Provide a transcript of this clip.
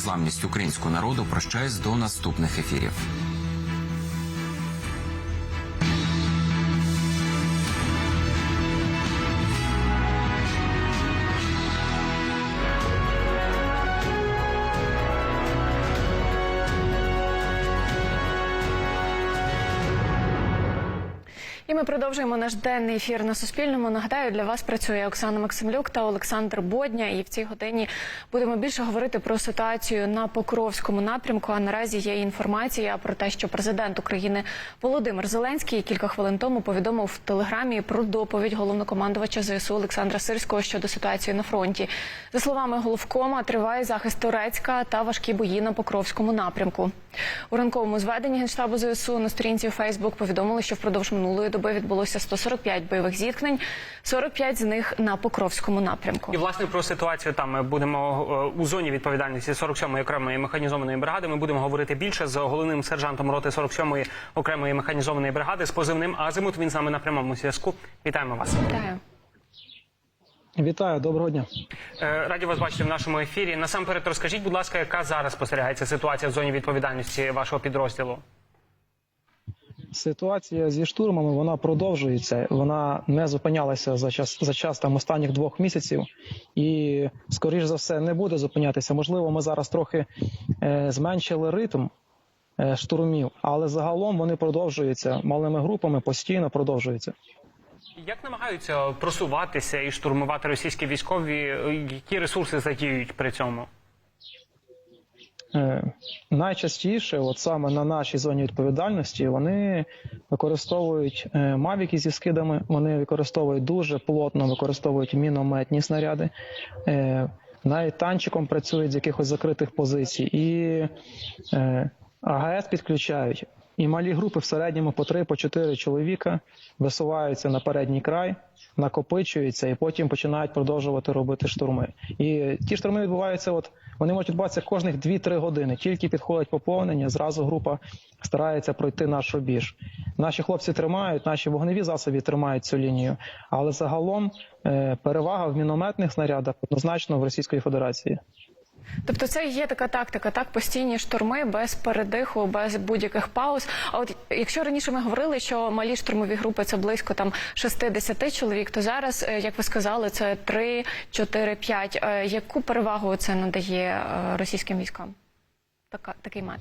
незламність українського народу. Прощаюсь до наступних ефірів. І ми продовжуємо наш денний ефір на Суспільному. Нагадаю, для вас працює Оксана Максимлюк та Олександр Бодня. І в цій годині будемо більше говорити про ситуацію на Покровському напрямку. А наразі є інформація про те, що президент України Володимир Зеленський кілька хвилин тому повідомив в телеграмі про доповідь головнокомандувача ЗСУ Олександра Сирського щодо ситуації на фронті. За словами головкома, триває захист Турецька та важкі бої на Покровському напрямку. У ранковому зведенні генштабу ЗСУ на сторінці у Фейсбук повідомили, що впродовж минулої доби відбулося 145 бойових зіткнень, 45 з них на Покровському напрямку. І власне про ситуацію там ми будемо е, у зоні відповідальності 47-ї окремої механізованої бригади. Ми будемо говорити більше з головним сержантом роти 47-ї окремої механізованої бригади з позивним Азимут. Він з нами на прямому зв'язку. Вітаємо вас. Вітаю. Вітаю, доброго дня. Е, Раді вас бачити в нашому ефірі. Насамперед, розкажіть, будь ласка, яка зараз спостерігається ситуація в зоні відповідальності вашого підрозділу? Ситуація зі штурмами вона продовжується. Вона не зупинялася за час за час там останніх двох місяців, і скоріш за все не буде зупинятися. Можливо, ми зараз трохи е, зменшили ритм е, штурмів, але загалом вони продовжуються малими групами, постійно продовжуються. Як намагаються просуватися і штурмувати російські військові? Е, Які ресурси задіють при цьому? Е, Найчастіше, от саме на нашій зоні відповідальності, вони використовують е, мавіки зі скидами, вони використовують дуже плотно, використовують мінометні снаряди, е, навіть танчиком працюють з якихось закритих позицій, і АГС підключають. І малі групи в середньому по 3 по 4 чоловіка висуваються на передній край, накопичуються і потім починають продовжувати робити штурми. І ті штурми відбуваються, от вони можуть відбуватися кожних 2-3 години. Тільки підходить поповнення, зразу група старається пройти наш рубіж. Наші хлопці тримають, наші вогневі засоби тримають цю лінію, але загалом е, перевага в мінометних снарядах однозначно в Російської Федерації. Тобто, це є така тактика, так постійні штурми без передиху, без будь-яких пауз. А от якщо раніше ми говорили, що малі штурмові групи це близько там 60 чоловік, то зараз, е, як ви сказали, це 3, 4, 5. Е, Яку перевагу це надає е, російським військам? Така такий метод.